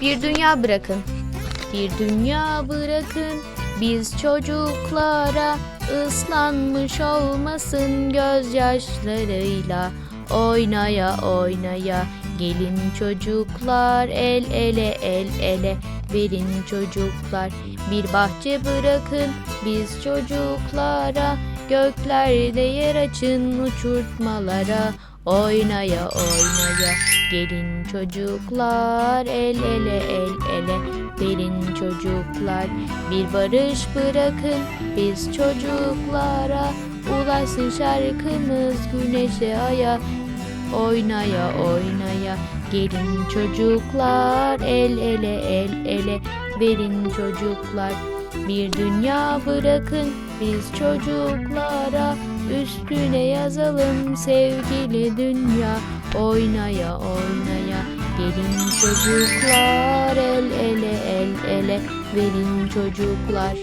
Bir dünya bırakın. Bir dünya bırakın. Biz çocuklara ıslanmış olmasın gözyaşlarıyla. Oynaya oynaya gelin çocuklar el ele el ele verin çocuklar bir bahçe bırakın biz çocuklara göklerde yer açın uçurtmalara. Oynaya oynaya gelin çocuklar el ele el ele verin çocuklar. Bir barış bırakın biz çocuklara ulaşsın şarkımız güneşe aya. Oynaya oynaya gelin çocuklar el ele el ele verin çocuklar bir dünya bırakın biz çocuklara. Üstüne yazalım sevgili dünya oynaya oynaya. Gelin çocuklar el ele el ele verin çocuklar